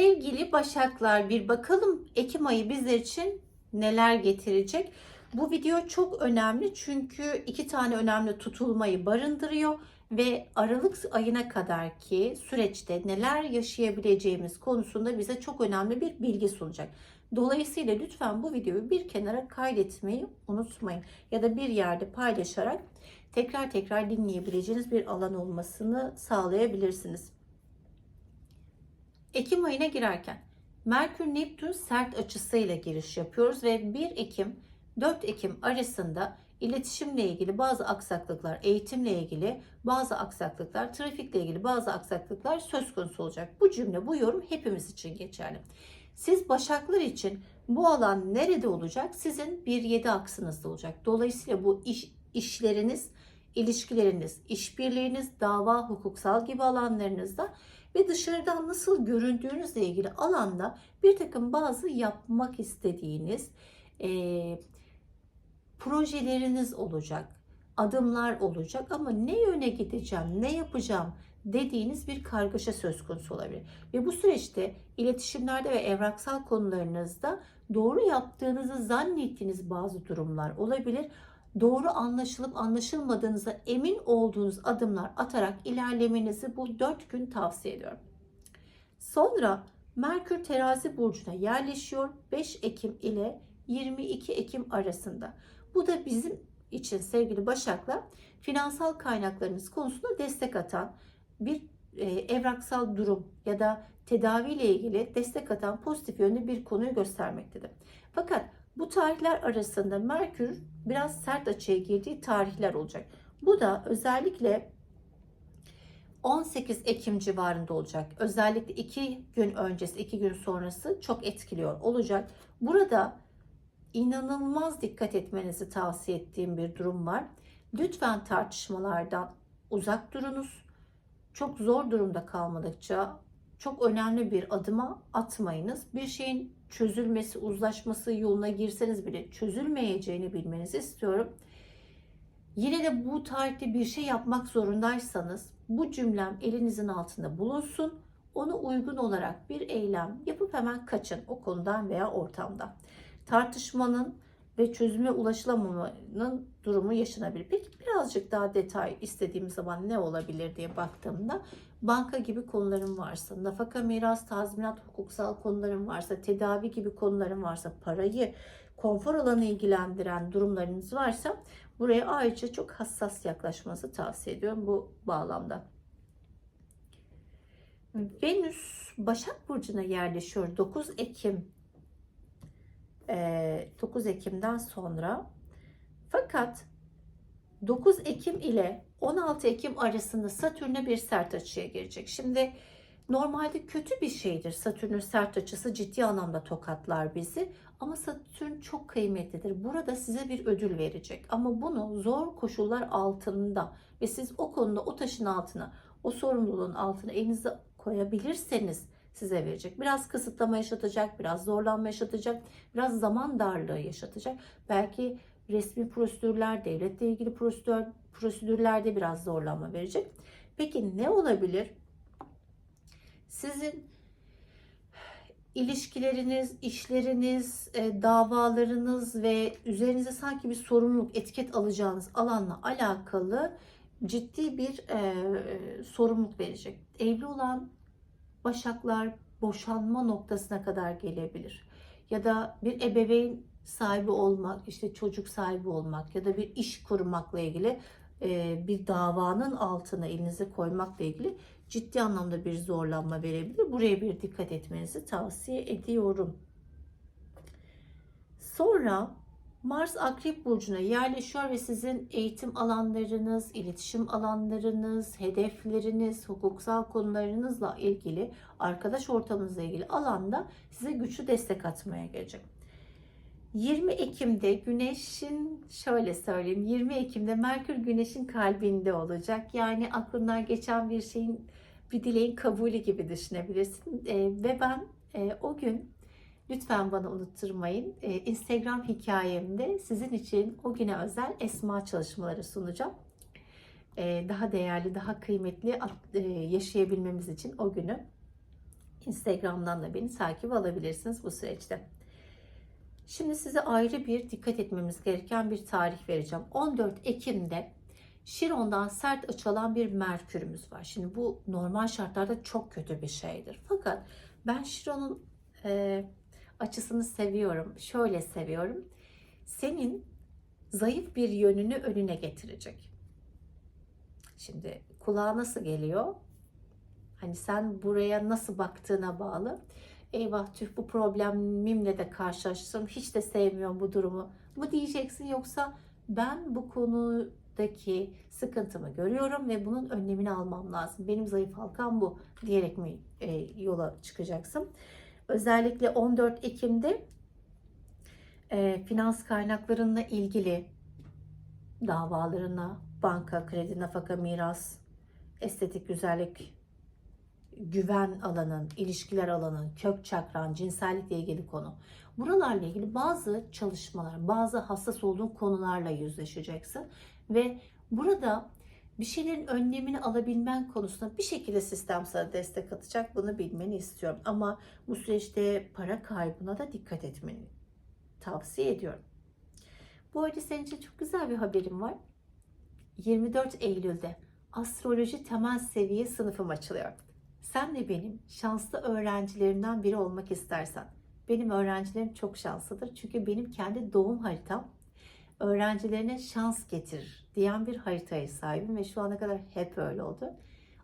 Sevgili Başaklar bir bakalım Ekim ayı bizler için neler getirecek. Bu video çok önemli çünkü iki tane önemli tutulmayı barındırıyor ve Aralık ayına kadar ki süreçte neler yaşayabileceğimiz konusunda bize çok önemli bir bilgi sunacak. Dolayısıyla lütfen bu videoyu bir kenara kaydetmeyi unutmayın ya da bir yerde paylaşarak tekrar tekrar dinleyebileceğiniz bir alan olmasını sağlayabilirsiniz. Ekim ayına girerken Merkür Neptün sert açısıyla giriş yapıyoruz ve 1 Ekim 4 Ekim arasında iletişimle ilgili bazı aksaklıklar, eğitimle ilgili bazı aksaklıklar, trafikle ilgili bazı aksaklıklar söz konusu olacak. Bu cümle, bu yorum hepimiz için geçerli. Siz Başaklar için bu alan nerede olacak? Sizin 1-7 aksınızda olacak. Dolayısıyla bu iş, işleriniz, ilişkileriniz, işbirliğiniz, dava, hukuksal gibi alanlarınızda ve dışarıdan nasıl göründüğünüzle ilgili alanda bir takım bazı yapmak istediğiniz e, projeleriniz olacak, adımlar olacak ama ne yöne gideceğim, ne yapacağım dediğiniz bir kargaşa söz konusu olabilir. Ve bu süreçte iletişimlerde ve evraksal konularınızda doğru yaptığınızı zannettiğiniz bazı durumlar olabilir. Doğru anlaşılıp anlaşılmadığınıza emin olduğunuz adımlar atarak ilerlemenizi bu 4 gün tavsiye ediyorum. Sonra Merkür terazi burcuna yerleşiyor 5 Ekim ile 22 Ekim arasında. Bu da bizim için sevgili Başak'la finansal kaynaklarınız konusunda destek atan bir e, evraksal durum ya da tedavi ile ilgili destek atan pozitif yönde bir konuyu göstermektedir. Fakat bu tarihler arasında Merkür biraz sert açıya girdiği tarihler olacak. Bu da özellikle 18 Ekim civarında olacak. Özellikle 2 gün öncesi, 2 gün sonrası çok etkiliyor olacak. Burada inanılmaz dikkat etmenizi tavsiye ettiğim bir durum var. Lütfen tartışmalardan uzak durunuz. Çok zor durumda kalmadıkça çok önemli bir adıma atmayınız. Bir şeyin çözülmesi, uzlaşması yoluna girseniz bile çözülmeyeceğini bilmenizi istiyorum. Yine de bu tarihte bir şey yapmak zorundaysanız bu cümlem elinizin altında bulunsun. Ona uygun olarak bir eylem yapıp hemen kaçın o konudan veya ortamdan. Tartışmanın ve çözüme ulaşılamamanın durumu yaşanabilir. Peki birazcık daha detay istediğim zaman ne olabilir diye baktığımda banka gibi konularım varsa, nafaka, miras, tazminat, hukuksal konularım varsa, tedavi gibi konularım varsa, parayı, konfor alanı ilgilendiren durumlarınız varsa buraya ayrıca çok hassas yaklaşmanızı tavsiye ediyorum bu bağlamda. Venüs Başak Burcu'na yerleşiyor 9 Ekim 9 Ekim'den sonra. Fakat 9 Ekim ile 16 Ekim arasında Satürn'e bir sert açıya girecek. Şimdi normalde kötü bir şeydir. Satürn'ün sert açısı ciddi anlamda tokatlar bizi. Ama Satürn çok kıymetlidir. Burada size bir ödül verecek. Ama bunu zor koşullar altında ve siz o konuda o taşın altına, o sorumluluğun altına elinizi koyabilirseniz size verecek. Biraz kısıtlama yaşatacak, biraz zorlanma yaşatacak, biraz zaman darlığı yaşatacak. Belki resmi prosedürler, devletle ilgili prosedür, prosedürlerde biraz zorlanma verecek. Peki ne olabilir? Sizin ilişkileriniz, işleriniz, e, davalarınız ve üzerinize sanki bir sorumluluk, etiket alacağınız alanla alakalı ciddi bir e, sorumluluk verecek. Evli olan başaklar boşanma noktasına kadar gelebilir. Ya da bir ebeveyn sahibi olmak, işte çocuk sahibi olmak ya da bir iş kurmakla ilgili bir davanın altına elinize koymakla ilgili ciddi anlamda bir zorlanma verebilir. Buraya bir dikkat etmenizi tavsiye ediyorum. Sonra Mars Akrep Burcu'na yerleşiyor ve sizin eğitim alanlarınız, iletişim alanlarınız, hedefleriniz, hukuksal konularınızla ilgili, arkadaş ortamınızla ilgili alanda size güçlü destek atmaya gelecek. 20 Ekim'de Güneş'in şöyle söyleyeyim 20 Ekim'de Merkür Güneş'in kalbinde olacak. Yani aklından geçen bir şeyin bir dileğin kabulü gibi düşünebilirsin. E, ve ben e, o gün Lütfen bana unutturmayın. Ee, Instagram hikayemde sizin için o güne özel esma çalışmaları sunacağım. Ee, daha değerli, daha kıymetli e, yaşayabilmemiz için o günü. Instagram'dan da beni takip alabilirsiniz bu süreçte. Şimdi size ayrı bir dikkat etmemiz gereken bir tarih vereceğim. 14 Ekim'de Şiron'dan sert açılan bir Merkür'ümüz var. Şimdi bu normal şartlarda çok kötü bir şeydir. Fakat ben Şiron'un e, açısını seviyorum. Şöyle seviyorum. Senin zayıf bir yönünü önüne getirecek. Şimdi kulağa nasıl geliyor? Hani sen buraya nasıl baktığına bağlı. Eyvah tüh bu problemimle de karşılaştım. Hiç de sevmiyorum bu durumu. Mu diyeceksin yoksa ben bu konudaki sıkıntımı görüyorum ve bunun önlemini almam lazım. Benim zayıf halkam bu diyerek mi e, yola çıkacaksın? Özellikle 14 Ekim'de e, finans kaynaklarına ilgili davalarına, banka, kredi, nafaka, miras, estetik güzellik, güven alanın, ilişkiler alanın, kök çakran, cinsellikle ilgili konu. Buralarla ilgili bazı çalışmalar, bazı hassas olduğun konularla yüzleşeceksin ve burada bir şeylerin önlemini alabilmen konusunda bir şekilde sistem sana destek atacak. Bunu bilmeni istiyorum. Ama bu süreçte para kaybına da dikkat etmeni tavsiye ediyorum. Bu arada senin için çok güzel bir haberim var. 24 Eylül'de astroloji temel seviye sınıfım açılıyor. Sen de benim şanslı öğrencilerimden biri olmak istersen. Benim öğrencilerim çok şanslıdır. Çünkü benim kendi doğum haritam öğrencilerine şans getirir diyen bir haritaya sahibim ve şu ana kadar hep öyle oldu.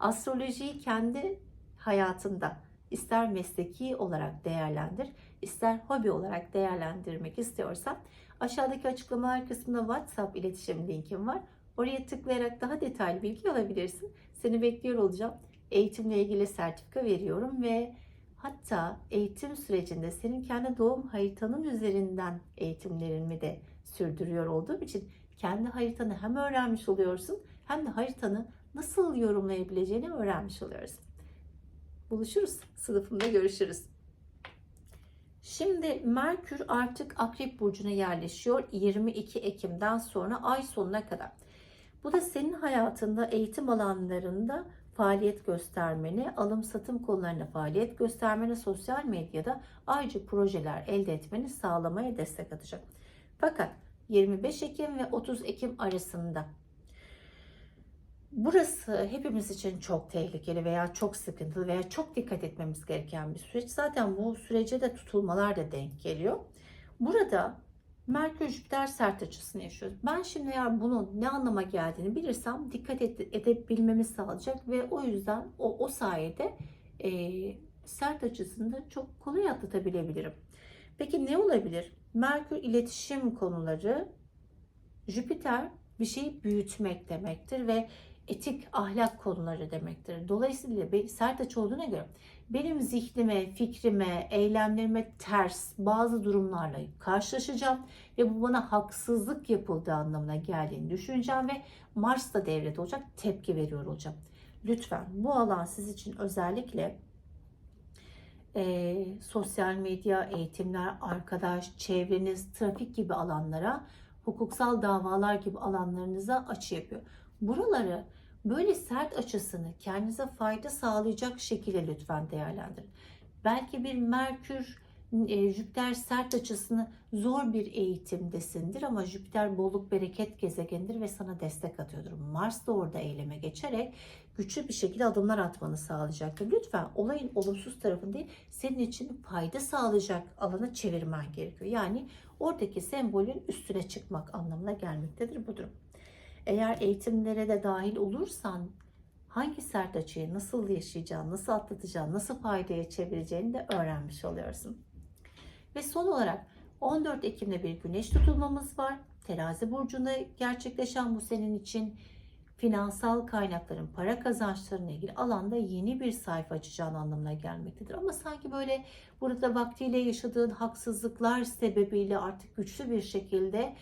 Astrolojiyi kendi hayatında ister mesleki olarak değerlendir, ister hobi olarak değerlendirmek istiyorsan aşağıdaki açıklamalar kısmında WhatsApp iletişim linkim var. Oraya tıklayarak daha detaylı bilgi alabilirsin. Seni bekliyor olacağım. Eğitimle ilgili sertifika veriyorum ve hatta eğitim sürecinde senin kendi doğum haritanın üzerinden eğitimlerimi de sürdürüyor olduğum için kendi haritanı hem öğrenmiş oluyorsun hem de haritanı nasıl yorumlayabileceğini öğrenmiş oluyorsun. Buluşuruz. Sınıfımda görüşürüz. Şimdi Merkür artık Akrep Burcu'na yerleşiyor 22 Ekim'den sonra ay sonuna kadar. Bu da senin hayatında eğitim alanlarında faaliyet göstermeni, alım satım konularında faaliyet göstermeni, sosyal medyada ayrıca projeler elde etmeni sağlamaya destek atacak. Fakat 25 Ekim ve 30 Ekim arasında Burası hepimiz için çok tehlikeli veya çok sıkıntılı veya çok dikkat etmemiz gereken bir süreç. Zaten bu sürece de tutulmalar da denk geliyor. Burada Merkür Jüpiter sert açısını yaşıyoruz. Ben şimdi eğer bunun ne anlama geldiğini bilirsem dikkat ed- edebilmemi sağlayacak ve o yüzden o, o sayede e, sert açısını da çok kolay atlatabilebilirim. Peki ne olabilir? Merkür iletişim konuları, Jüpiter bir şeyi büyütmek demektir ve etik ahlak konuları demektir. Dolayısıyla bir sert açı olduğuna göre benim zihnime, fikrime, eylemlerime ters bazı durumlarla karşılaşacağım ve bu bana haksızlık yapıldığı anlamına geldiğini düşüneceğim ve Mars da devrede olacak, tepki veriyor olacağım. Lütfen bu alan siz için özellikle e, sosyal medya, eğitimler, arkadaş, çevreniz, trafik gibi alanlara, hukuksal davalar gibi alanlarınıza açı yapıyor. Buraları böyle sert açısını kendinize fayda sağlayacak şekilde lütfen değerlendirin. Belki bir Merkür, e, Jüpiter sert açısını zor bir eğitimdesindir ama Jüpiter bolluk bereket gezegenidir ve sana destek atıyordur. Mars da orada eyleme geçerek güçlü bir şekilde adımlar atmanı sağlayacaktır. Lütfen olayın olumsuz tarafını değil, senin için fayda sağlayacak alana çevirmen gerekiyor. Yani oradaki sembolün üstüne çıkmak anlamına gelmektedir bu durum. Eğer eğitimlere de dahil olursan hangi sert açıyı nasıl yaşayacağını, nasıl atlatacağını, nasıl faydaya çevireceğini de öğrenmiş oluyorsun. Ve son olarak 14 Ekim'de bir güneş tutulmamız var. Terazi burcunda gerçekleşen bu senin için finansal kaynakların, para kazançlarına ilgili alanda yeni bir sayfa açacağın anlamına gelmektedir. Ama sanki böyle burada vaktiyle yaşadığın haksızlıklar sebebiyle artık güçlü bir şekilde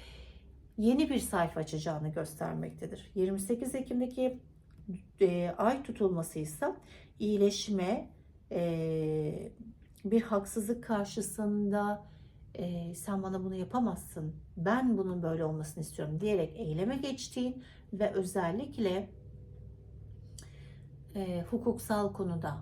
yeni bir sayfa açacağını göstermektedir. 28 Ekim'deki e, ay tutulması ise iyileşme, e, bir haksızlık karşısında e, sen bana bunu yapamazsın, ben bunun böyle olmasını istiyorum diyerek eyleme geçtiğin ve özellikle e, hukuksal konuda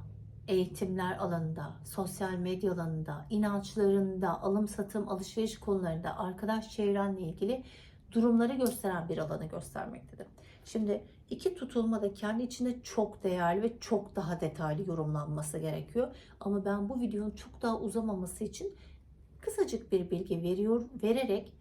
eğitimler alanında, sosyal medya alanında, inançlarında, alım satım, alışveriş konularında, arkadaş çevrenle ilgili durumları gösteren bir alanı göstermektedir. Şimdi iki tutulma da kendi içinde çok değerli ve çok daha detaylı yorumlanması gerekiyor. Ama ben bu videonun çok daha uzamaması için kısacık bir bilgi veriyor, vererek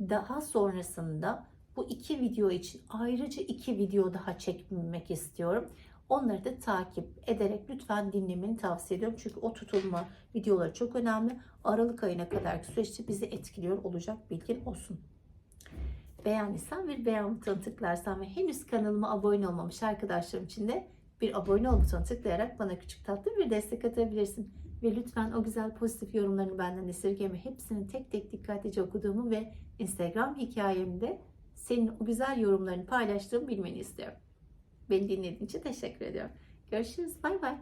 daha sonrasında bu iki video için ayrıca iki video daha çekmek istiyorum. Onları da takip ederek lütfen dinlemeni tavsiye ediyorum. Çünkü o tutulma videoları çok önemli. Aralık ayına kadar süreçte bizi etkiliyor olacak bilgin olsun. Beğendiysen bir beğen butonuna tıklarsan ve henüz kanalıma abone olmamış arkadaşlarım için de bir abone ol butonuna tıklayarak bana küçük tatlı bir destek atabilirsin. Ve lütfen o güzel pozitif yorumlarını benden esirgeme. Hepsini tek tek dikkatlice okuduğumu ve Instagram hikayemde senin o güzel yorumlarını paylaştığımı bilmeni istiyorum. Beni dinlediğin için teşekkür ediyorum. Görüşürüz. Bay bay.